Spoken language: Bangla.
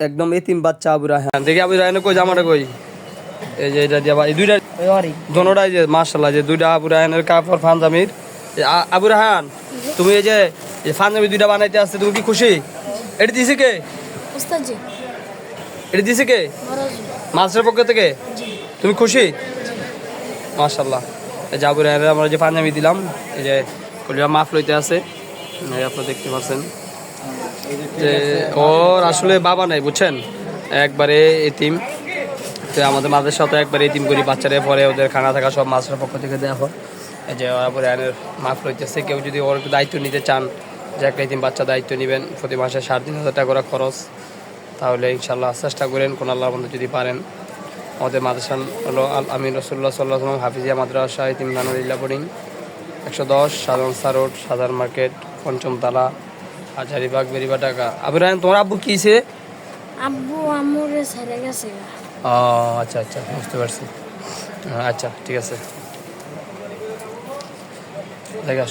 একদম এতিম বাচ্চা আবু রাহান দেখি আবু রাহানে কই জামাটা কই? এই যে এটা দিয়ে এই দুইটা দোনোটাই যে মার্শাল্লাহ যে দুইটা আবু রাহানের কাপড় ফানজামির আবু রাহান তুমি এই যে এই ফানজামি দুইটা বানাইতে আসছে তুমি কি খুশি? এটা দিছে কে? উস্তাদ জি এটা দিছে কে? মহারাজ মাস্টার পক্ষ থেকে? জি। তুমি খুশি? মার্শাল্লাহ এই যে আবু রাহানের আমরা যে পাঞ্জাবি দিলাম এই যে কলিয়া মাফ লইতে আছে। আপনারা দেখতে পাচ্ছেন। যে ওর আসলে বাবা নাই, বুঝছেন? একবারে এতিম। তো আমাদের মাদের সাথে একবারে এতিম করি, বাচ্চারা পরে ওদের খানা থাকা সব মাছের পক্ষ থেকে দেওয়া হয়। যে ওরা পরে আইনের মাফ লইতেছে, কেউ যদি ওর দায়িত্ব নিতে চান, যে একটা এতিম বাচ্চা দায়িত্ব নেবেন, প্রতি মাসে সাড়ে তিন হাজার টাকা করে খরচ, তাহলে ইনশাল্লাহ চেষ্টা করেন, কোন আল্লাহ মধ্যে যদি পারেন। আমাদের মাদ্রাসান হলো আমিন রসুল্লাহ সাল্লাহ হাফিজিয়া মাদ্রাসা ইতিম নানুরিল্লা বোর্ডিং একশো দশ সাধারণ সারোড সাধারণ মার্কেট পঞ্চম তালা হাজারিবাগ বেরিবা টাকা। আবু রায়ন তোমার আব্বু কি সে? আব্বু আম্মুর ছেড়ে গেছে। ও আচ্ছা আচ্ছা বুঝতে পারছি। আচ্ছা ঠিক আছে। দেখা